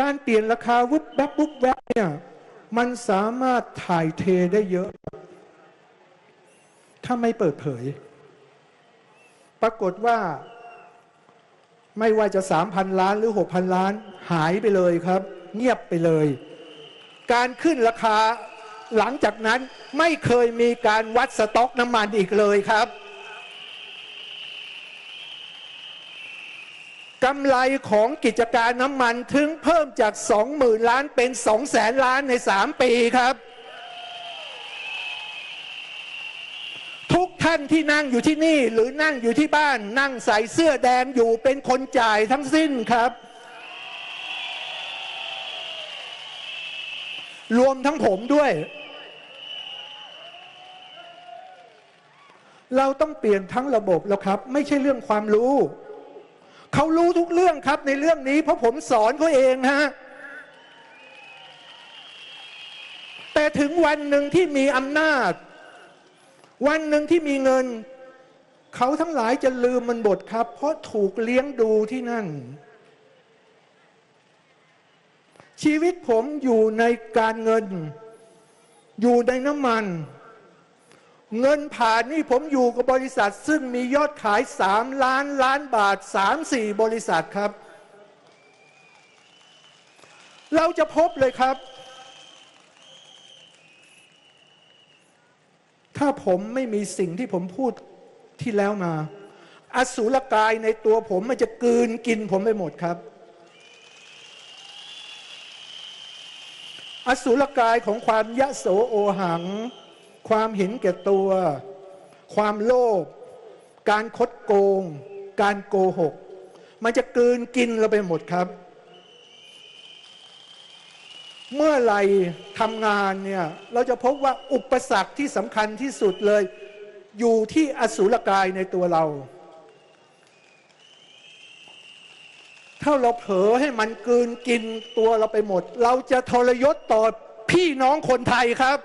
การเปลี่ยนราคาวุบแวบวุบแวบเนี่ยมันสามารถถ่ายเทได้เยอะ ถ้าไม่เปิดเผย ปรากฏว่า ไม่ว่าจะ3,000ล้านหรือ6,000ล้าน หายไปเลยครับ เงียบไปเลย การขึ้นราคาหลังจากนั้นไม่เคยมีการวัดสต็อกน้ำมันอีกเลยครับ กำไรของกิจการน้ำมันถึงเพิ่มจาก 20,000 ล้านเป็น2แสนล้านใน 3 ปีครับ ทุกท่านที่นั่งอยู่ที่นี่หรือนั่งอยู่ที่บ้าน นั่งใส่เสื้อแดงอยู่เป็นคนจ่ายทั้งสิ้นครับ รวมทั้งผมด้วย เราต้องเปลี่ยนทั้งระบบแล้วครับ ไม่ใช่เรื่องความรู้ เขารู้ทุกเรื่องครับในเรื่องนี้ เพราะผมสอนเขาเองฮะแต่ถึงวันหนึ่งที่มีอำนาจ วันหนึ่งที่มีเงิน เขาทั้งหลายจะลืมมันบทครับ เพราะถูกเลี้ยงดูที่นั่น ชีวิตผมอยู่ในการเงิน อยู่ในน้ำมัน เงินผ่านนี่ผมอยู่กับบริษัท ซึ่งมียอดขาย 3 ล้านล้านบาท 3-4 บริษัทครับ เราจะพบเลยครับ ถ้าผมไม่มีสิ่งที่ผมพูดที่แล้วมา อสูรกายในตัวผมมันจะกืนกินผมไปหมดครับ อสูรกายของความยะโสโอหัง ความเห็นแก่ตัว ความโลภการคดโกง การโกหก มันจะกืนกินเราไปหมดครับ เมื่อไรทำงานเนี่ยเราจะพบว่าอุปสรรคที่สำคัญที่สุดเลย อยู่ที่อสูรกายในตัวเรา ถ้าเราเผลอให้มันกืนกินตัวเราไปหมด เราจะทรยศต่อพี่น้องคนไทยครับ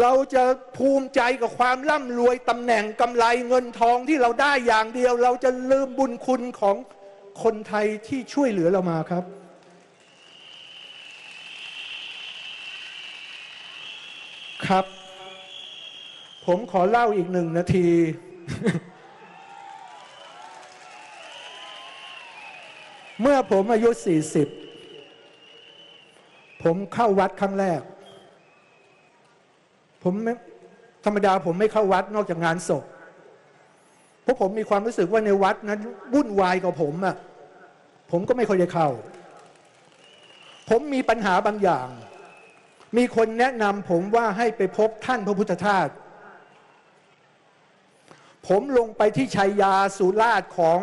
เราจะภูมิใจกับความร่ำรวยตำแหน่งกำไรเงินทองที่เราได้อย่างเดียว เราจะลืมบุญคุณของคนไทยที่ช่วยเหลือเรามาครับ ครับ ผมขอเล่าอีกหนึ่งนาที เมื่อผมอายุ 40 ผมเข้าวัดครั้งแรก ผมธรรมดาผมไม่เข้าวัดนอกจากงานศพ เพราะผมมีความรู้สึกว่าในวัดนั้นวุ่นวายกับผมอะผมก็ไม่ค่อยจะเข้า ผมมีปัญหาบางอย่าง มีคนแนะนำผมว่าให้ไปพบท่านพระพุทธทาสผมลงไปที่ชัยยาสุราษฎร์ของ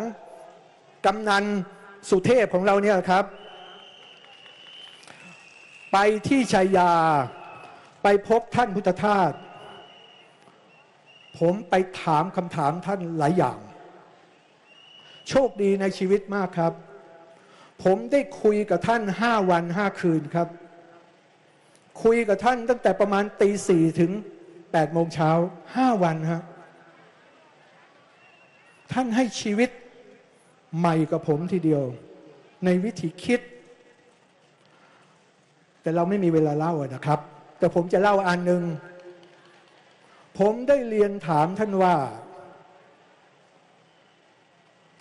กำนันสุเทพของเราเนี่ยครับ ไปที่ชัยยา ไปพบท่านพุทธทาสผมไปถามคำถามท่านหลายอย่าง โชคดีในชีวิตมากครับ ผมได้คุยกับท่านห้าวันห้าคืนครับ คุยกับท่านตั้งแต่ประมาณตีสี่ถึงแปดโมงเช้าห้าวันฮะท่านให้ชีวิตใหม่กับผมทีเดียว ในวิธีคิด แต่เราไม่มีเวลาเล่านะครับ แต่ผมจะเล่าอันหนึ่ง ผมได้เรียนถามท่านว่า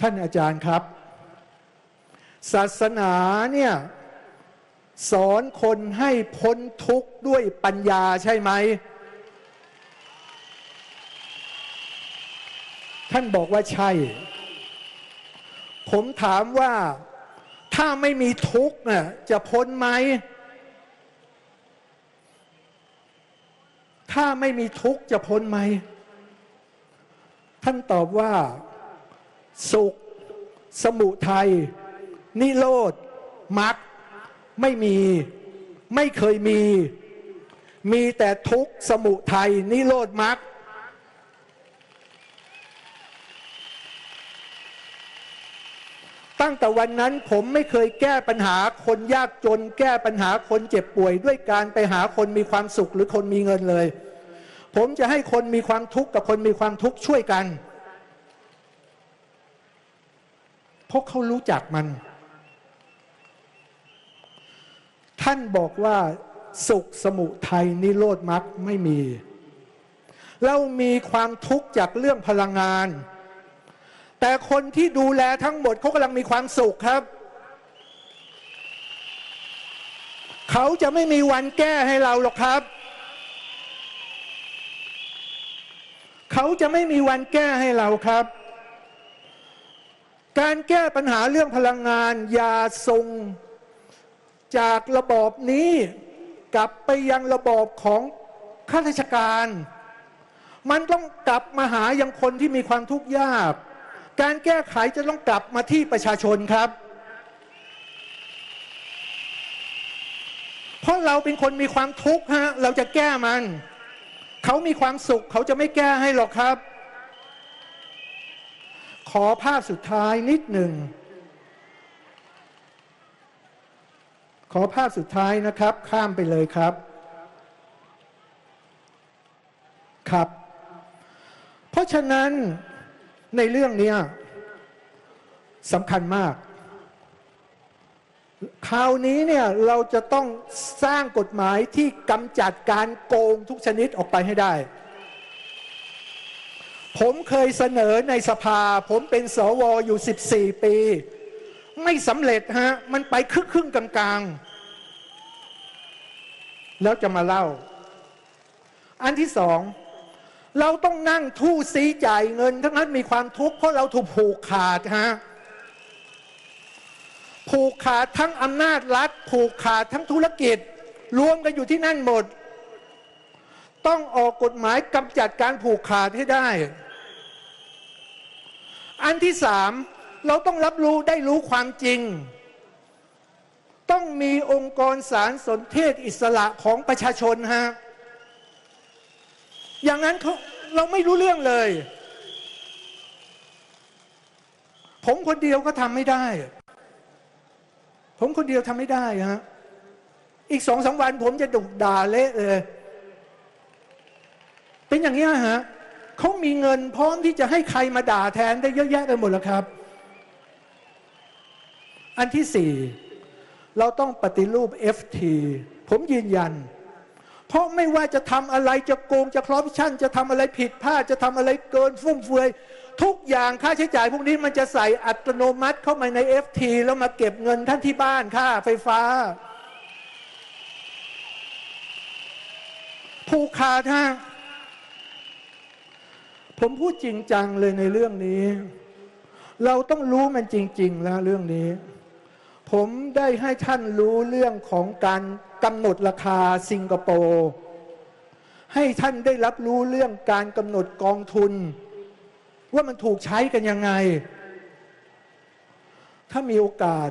ท่านอาจารย์ครับ ศาสนาเนี่ยสอนคนให้พ้นทุกข์ด้วยปัญญาใช่ไหม ท่านบอกว่าใช่ ผมถามว่าถ้าไม่มีทุกข์น่ะจะพ้นไหม ถ้าไม่มีทุกข์จะพ้นไหม ท่านตอบว่า สุข สมุทัย นิโรธมรรคไม่มี ไม่เคยมี มีแต่ทุกข์ สมุทัย นิโรธมรรค ตั้งแต่วันนั้นผมไม่เคยแก้ปัญหาคนยากจน แก้ปัญหาคนเจ็บป่วย ด้วยการไปหาคนมีความสุขหรือคนมีเงินเลย ผมจะให้คนมีความทุกข์กับคนมีความทุกข์ช่วยกัน เพราะเขารู้จักมัน ท่านบอกว่าสุขสมุทัยนิโรธมรรคไม่มี เรามีความทุกข์จากเรื่องพลังงาน แต่คนที่ดูแลทั้งหมดเขากำลังมีความสุขครับ เขาจะไม่มีวันแก้ให้เราหรอกครับ เขาจะไม่มีวันแก้ให้เราครับ การแก้ปัญหาเรื่องพลังงานอย่าส่งจากระบอบนี้กลับไปยังระบอบของข้าราชการ มันต้องกลับมาหายังคนที่มีความทุกข์ยาก การแก้ไขจะต้องกลับมาที่ประชาชนครับ เพราะเราเป็นคนมีความทุกข์ฮะเราจะแก้มัน เขามีความสุขเขาจะไม่แก้ให้หรอกครับ ขอภาพสุดท้ายนิดหนึ่งขอภาพสุดท้ายนะครับ ข้ามไปเลยครับครับ เพราะฉะนั้น ในเรื่องนี้สำคัญมาก คราวนี้เนี่ยเราจะต้องสร้างกฎหมายที่กำจัดการโกงทุกชนิดออกไปให้ได้ ผมเคยเสนอในสภา ผมเป็นสวอยู่ 14 ปี ไม่สำเร็จฮะ มันไปครึ่งครึ่งกลางๆ แล้วจะมาเล่า อันที่สอง เราต้องนั่งทู่ซีจ่ายเงิน ทั้งนั้นมีความทุกข์เพราะเราถูกผูกขาดฮะผูกขาดทั้งอำนาจรัฐ ผูกขาดทั้งธุรกิจ รวมกันอยู่ที่นั่นหมด ต้องออกกฎหมายกำจัดการผูกขาดให้ได้ อันที่สามเราต้องรับรู้ได้รู้ความจริง ต้องมีองค์กรสารสนเทศอิสระของประชาชนฮะ อย่างนั้นเขาเราไม่รู้เรื่องเลย ผมคนเดียวก็ทำไม่ได้ ผมคนเดียวทำไม่ได้ฮะอีกสองสามวันผมจะดุด่าเละเลยเป็นอย่างนี้ฮะเขามีเงินพร้อมที่จะให้ใครมาด่าแทนได้เยอะแยะไปหมดแล้วครับ อันที่สี่เราต้องปฏิรูป FT ผมยืนยัน เพราะไม่ว่าจะทำอะไรจะโกงจะครอปชันจะทำอะไรผิดพลาดจะทำอะไรเกินฟุ่มเฟือย ทุกอย่างค่าใช้จ่ายพวกนี้มันจะใส่อัตโนมัติเข้ามาใน FT แล้วมาเก็บเงินท่านที่บ้านค่าไฟฟ้า ผูกขาดฮะผมพูดจริงจังเลยในเรื่องนี้ เราต้องรู้มันจริง ๆ แล้วเรื่องนี้ ผมได้ให้ท่านรู้เรื่องของการ กำหนดราคาสิงคโปร์ให้ท่านได้รับรู้เรื่องการกำหนดกองทุน ว่ามันถูกใช้กันยังไง ถ้ามีโอกาส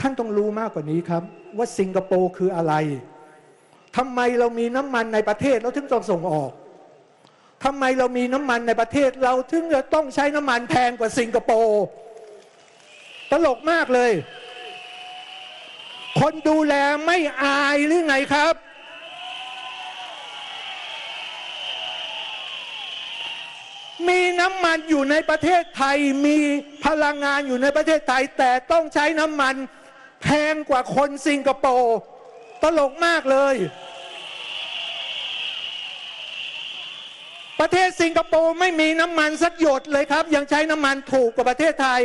ท่านต้องรู้มากกว่านี้ครับ ว่าสิงคโปร์คืออะไรทำไมเรามีน้ำมันในประเทศเราถึงต้องส่งออกทำไมเรามีน้ำมันในประเทศเราถึงจะต้องใช้น้ำมันแพงกว่าสิงคโปร์ตลกมากเลย คนดูแลไม่อายหรือไงครับ มีน้ำมันอยู่ในประเทศไทย มีพลังงานอยู่ในประเทศไทย แต่ต้องใช้น้ำมันแพงกว่าคนสิงคโปร์ตลกมากเลย ประเทศสิงคโปร์ไม่มีน้ำมันสักหยดเลยครับ ยังใช้น้ำมันถูกกว่าประเทศไทย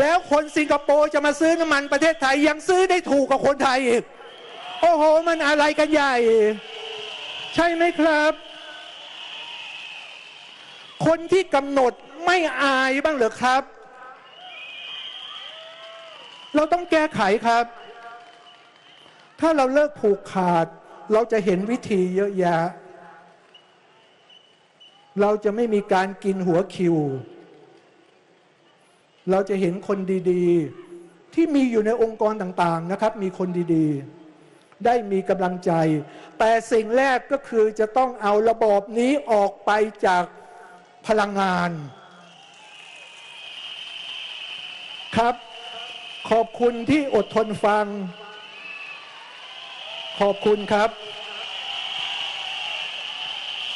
แล้วคนสิงคโปร์จะมาซื้อน้ำมันประเทศไทยยังซื้อได้ถูกกว่าคนไทยอีก โอ้โห มันอะไรกันใหญ่ ใช่ไหมครับ คนที่กำหนดไม่อายบ้างเหรอครับ เราต้องแก้ไขครับ ถ้าเราเลิกผูกขาด เราจะเห็นวิธีเยอะแยะ เราจะไม่มีการกินหัวคิว เราจะเห็นคนดีๆ ที่มีอยู่ในองค์กรต่างๆนะครับ มีคนดีๆ ได้มีกำลังใจ แต่สิ่งแรกก็คือจะต้องเอาระบอบนี้ออกไปจากพลังงาน ครับ ขอบคุณที่อดทนฟัง ขอบคุณครับ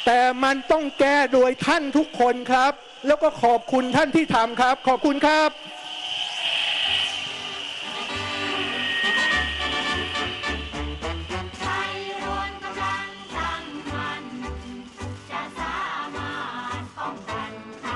แต่มันต้องแก้โดยท่านทุกคนครับ แล้วก็ขอบคุณท่านที่ทำครับ ขอบคุณครับ